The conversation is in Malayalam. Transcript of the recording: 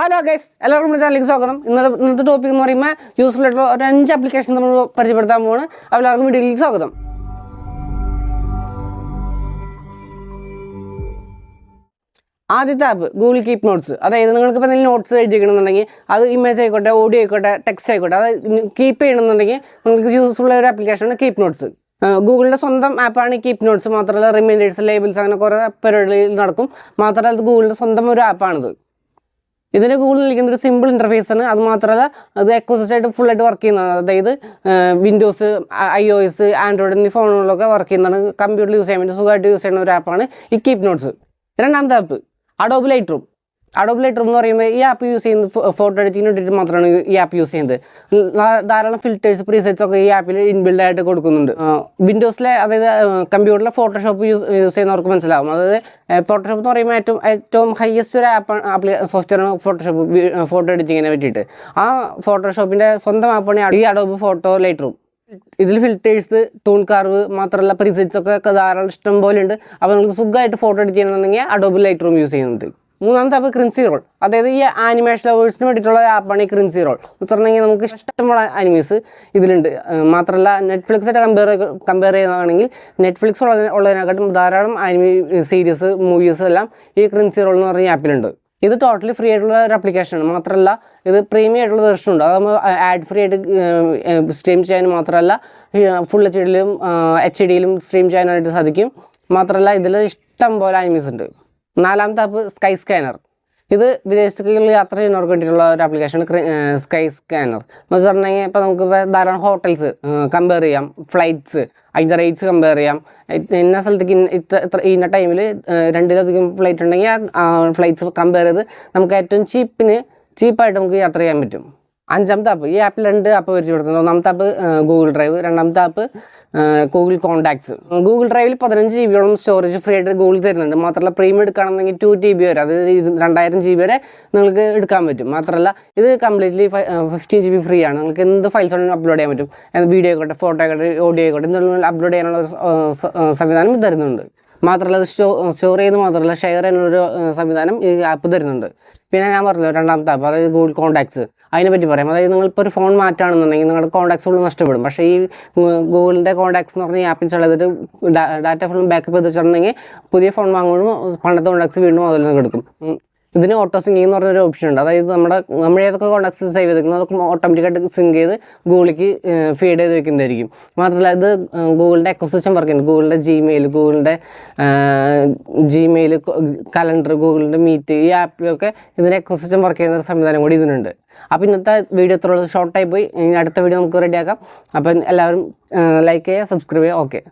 ഹലോ ഗൈസ് എല്ലാവർക്കും നമ്മുടെ ചാനലിലേക്ക് സ്വാഗതം. ഇന്നത്തെ ഇന്നത്തെ ടോപ്പിക് എന്ന് പറയുമ്പോൾ യൂസ്ഫുൾ ആയിട്ടുള്ള ഒരു അഞ്ച് ആപ്ലിക്കേഷൻ നമ്മൾ പരിചയപ്പെടുത്താൻ പോവാണ്. എല്ലാവർക്കും വീഡിയോയിലേക്ക് സ്വാഗതം. ആദ്യത്തെ ആപ്പ് ഗൂഗിൾ കീപ്പ് നോട്ട്സ് അതായത് നിങ്ങൾക്ക് ഇപ്പോൾ നോട്ട്സ് എഴുതിക്കണമെന്നുണ്ടെങ്കിൽ അത് ഇമേജ് ആയിക്കോട്ടെ ഓഡിയോ ആയിക്കോട്ടെ ടെക്സ്റ്റ് ആയിക്കോട്ടെ അത് കീപ്പ് ചെയ്യണമെന്നുണ്ടെങ്കിൽ നിങ്ങൾക്ക് യൂസ്ഫുൾ ഒരു ആപ്ലിക്കേഷനാണ് കീപ്പ് നോട്ട്സ് ഗൂഗിളിന്റെ സ്വന്തം ആപ്പാണ് ഈ കീപ്പ് നോട്ട്സ് മാത്രമല്ല റിമൈൻഡേഴ്സ് ലേബിൾസ് അങ്ങനെ കുറേ പരിപാടികൾ നടക്കും. മാത്രമല്ല അത് ഗൂഗിളിന്റെ സ്വന്തം ഒരു ആപ്പാണിത് ഇതിന് കൂടുതൽ ഇരിക്കുന്ന ഒരു സിമ്പിൾ ഇന്റർഫേസ് ആണ്. അത് മാത്രമല്ല അത് എക്കോസിസ്റ്റായിട്ട് ആയിട്ട് വർക്ക് ചെയ്യുന്നതാണ്. അതായത് Windows I O S Android എന്നീ ഫോണുകളിലൊക്കെ വർക്ക് ചെയ്യുന്നതാണ്. കമ്പ്യൂട്ടറിൽ യൂസ് ചെയ്യാൻ വേണ്ടി സുഖമായിട്ട് യൂസ് ചെയ്യുന്ന ഒരു ആപ്പാണ് ഈ കീപ് നോട്ട്സ് രണ്ടാമത്തെ app Adobe Lightroom Adobe lighter എന്ന് പറയുമ്പോൾ ഈ ആപ്പ് യൂസ് ചെയ്യുന്നത് ഫോട്ടോ എഡിറ്റിന് വേണ്ടിയിട്ട് മാത്രമാണ് ഈ ആപ്പ് യൂസ് ചെയ്യുന്നത്. ധാരാളം ഫിൽറ്റേഴ്സ് പ്രീസെറ്റ്സ് ഒക്കെ ഈ ആപ്പിൽ ഇൻബിൽഡ് ആയിട്ട് കൊടുക്കുന്നുണ്ട്. വിൻഡോസിലെ അതായത് കമ്പ്യൂട്ടറിലെ ഫോട്ടോഷോപ്പ് യൂസ് യൂസ് ചെയ്യുന്നവർക്ക് മനസ്സിലാവും. അതായത് ഫോട്ടോഷോപ്പ് എന്ന് പറയുമ്പോൾ ഏറ്റവും ഏറ്റവും ഹയസ്റ്റ് ഒരു ആപ്പ് ആപ്ലി സോഫ്റ്റ്വെയറാണ് ഫോട്ടോഷോപ്പ് ഫോട്ടോ എഡിറ്റിങ്ങിനെ പറ്റിയിട്ട്. ആ ഫോട്ടോഷോപ്പിന്റെ സ്വന്തം ആപ്പാണ് ഈ അഡോബ് ഫോട്ടോ ലൈറ്ററും ഇതിൽ ഫിൽറ്റേഴ്സ് ടൂൺ കാർവ് മാത്രമല്ല പ്രിസെറ്റ്സ് ഒക്കെ ധാരാളം ഇഷ്ടം പോലെ ഉണ്ട്. അപ്പോൾ നിങ്ങൾക്ക് സുഖമായിട്ട് ഫോട്ടോ എഡിറ്റ് ചെയ്യണമെന്നുണ്ടെങ്കിൽ അഡോബ് ലൈറ്റ് റൂം യൂസ് ചെയ്യുന്നുണ്ട്. മൂന്നാമത്തെ ആപ്പ് ക്രിൻസി റോൾ അതായത് ഈ ആനിമേഷൻ ലവേഴ്സിന് വേണ്ടിയിട്ടുള്ള ആപ്പാണ് ഈ ക്രിൻസി റോൾ എന്ന് പറഞ്ഞിട്ടുണ്ടെങ്കിൽ നമുക്ക് ഇഷ്ടമുള്ള ആനിമീസ് ഇതിലുണ്ട്. മാത്രമല്ല നെറ്റ്ഫ്ലിക്സ് ആയിട്ട് കമ്പയർ കമ്പയർ ചെയ്യുന്നതാണെങ്കിൽ നെറ്റ്ഫ്ലിക്സ് ഉള്ള ഉള്ളതിനെക്കാട്ടും ധാരാളം ആനിമി സീരീസ് മൂവീസ് എല്ലാം ഈ ക്രിൻസി റോൾ എന്ന് പറഞ്ഞ ആപ്പിലുണ്ട് ഇത് ടോട്ടലി ഫ്രീ ആയിട്ടുള്ള ഒരു ആപ്ലിക്കേഷനാണ് മാത്രമല്ല ഇത് പ്രീമിയം ആയിട്ടുള്ള വെർഷൻ ഉണ്ട്. അത് നമ്മൾ ആഡ് ഫ്രീ ആയിട്ട് സ്ട്രീം ചെയ്യാൻ മാത്രമല്ല ഫുൾ എച്ച് ഡിയിലും എച്ച് ഡിയിലും സ്ട്രീം ചെയ്യാനായിട്ട് സാധിക്കും. മാത്രമല്ല ഇതിൽ ഇഷ്ടം പോലെ ആനിമീസ് ഉണ്ട്. നാലാമത്തെ ആപ്പ് സ്കൈ സ്കാനർ. ഇത് വിദേശത്തേക്കുള്ള യാത്ര ചെയ്യുന്നവർക്ക് വേണ്ടിയിട്ടുള്ള ഒരു ആപ്ലിക്കേഷൻ സ്കൈ സ്കാനർ. എന്ന് വെച്ചിട്ടുണ്ടെങ്കിൽ ഇപ്പോൾ നമുക്ക് ധാരാളം ഹോട്ടൽസ് കമ്പയർ ചെയ്യാം. ഫ്ലൈറ്റ്സ് അതിന്റെ റേറ്റ്സ് കമ്പയർ ചെയ്യാം. ഇന്ന സ്ഥലത്തേക്ക് ഇത്ര ഇന്ന ടൈമിൽ രണ്ടിലധികം ഫ്ലൈറ്റ് ഉണ്ടെങ്കിൽ ആ ഫ്ലൈറ്റ്സ് കമ്പയർ ചെയ്ത് നമുക്ക് ഏറ്റവും ചീപ്പിന് ചീപ്പായിട്ട് നമുക്ക് യാത്ര ചെയ്യാൻ പറ്റും. അഞ്ചാമത്തെ ആപ്പ് ഈ ആപ്പിൽ രണ്ട് ആപ്പ് പരിചയപ്പെടുത്തുന്നത് ഒന്നാമത്തെ ആപ്പ് ഗൂഗിൾ ഡ്രൈവ് രണ്ടാമത്തെ ആപ്പ് ഗൂഗിൾ കോൺടാക്ട്സ് ഗൂഗിൾ ഡ്രൈവിൽ പതിനഞ്ച് ജി ബിയോളം സ്റ്റോറേജ് ഫ്രീ ആയിട്ട് ഗൂഗിൾ തരുന്നുണ്ട്. മാത്രമല്ല പ്രീമിയം എടുക്കുകയാണെന്നെങ്കിൽ ടു ജി ബി വരെ ഇത് രണ്ടായിരം ജി ബി വരെ നിങ്ങൾക്ക് എടുക്കാൻ പറ്റും. മാത്രമല്ല ഇത് completely fifteen G B free ആണ്. നിങ്ങൾക്ക് എന്ത് ഫയൽസ് വേണമെങ്കിലും അപ്ലോഡ് ചെയ്യാൻ പറ്റും. വീഡിയോ ആയിക്കോട്ടെ ഫോട്ടോ ആയിക്കോട്ടെ ഓഡിയോ ആയിക്കോട്ടെ എന്തെങ്കിലും അപ്ലോഡ് ചെയ്യാനുള്ള സംവിധാനം തരുന്നുണ്ട്. മാത്രമല്ല അത് സ്റ്റോ സ്റ്റോർ ചെയ്ത് മാത്രമല്ല ഷെയർ എന്നൊരു സംവിധാനം ഈ ആപ്പ് തരുന്നുണ്ട്. പിന്നെ ഞാൻ പറഞ്ഞല്ലോ രണ്ടാമത്തെ ആപ്പ് അതായത് ഗൂഗിൾ കോൺടാക്ട്സ് അതിനെപ്പറ്റി പറയാം. അതായത് നിങ്ങളിപ്പോൾ ഒരു ഫോൺ മാറ്റുകയാണെന്നുണ്ടെങ്കിൽ നിങ്ങളുടെ കോൺടാക്ട്സ് ഫുൾ നഷ്ടപ്പെടും. പക്ഷേ ഈ ഗൂഗിളിന്റെ കോൺടാക്ട്സ് എന്ന് പറഞ്ഞാൽ ഈ ആപ്പിൽ ചെയ്തിട്ട് ഡാറ്റ ഫുൾ ബാക്കപ്പ് ചെയ്ത് വെച്ചിട്ടുണ്ടെങ്കിൽ പുതിയ ഫോൺ വാങ്ങുമ്പോഴും പണ്ടത്തെ കോൺടാക്ട്സ് വീണ്ടും അതിൽ നിന്ന് എടുക്കും. ഇതിന് ഓട്ടോ സിങ്കിങ് എന്ന് പറഞ്ഞൊരു ഓപ്ഷൻ ഉണ്ട്. അതായത് നമ്മുടെ നമ്മൾ ഏതൊക്കെ കോൺടാക്ട്സ് സേവ് ചെയ്തിരിക്കുന്നത് അതൊക്കെ ഓട്ടോമാറ്റിക്കായിട്ട് സിങ്ക് ചെയ്ത് ഗൂഗിളിലേക്ക് ഫീഡ് ചെയ്ത് വെക്കുന്നതായിരിക്കും. മാത്രമല്ല ഇത് ഗൂഗിളിന്റെ എക്കോസിസ്റ്റം വർക്ക് ചെയ്യുന്നുണ്ട്. ഗൂഗിളിന്റെ ജിമെയിൽ ഗൂഗിളിന്റെ ജിമെയിൽ കലണ്ടർ ഗൂഗിളിന്റെ മീറ്റ് ഈ ആപ്പിലൊക്കെ ഇതിന്റെ എക്കോസിസ്റ്റം വർക്ക് ചെയ്യുന്ന ഒരു സംവിധാനം കൂടി ഇതിനുണ്ട്. അപ്പോൾ ഇന്നത്തെ വീഡിയോ ഇത്ര ഷോർട്ടായി പോയി. ഇനി അടുത്ത വീഡിയോ നമുക്ക് റെഡിയാക്കാം അപ്പം എല്ലാവരും ലൈക്ക് ചെയ്യുക സബ്സ്ക്രൈബ് ചെയ്യുക. ഓക്കെ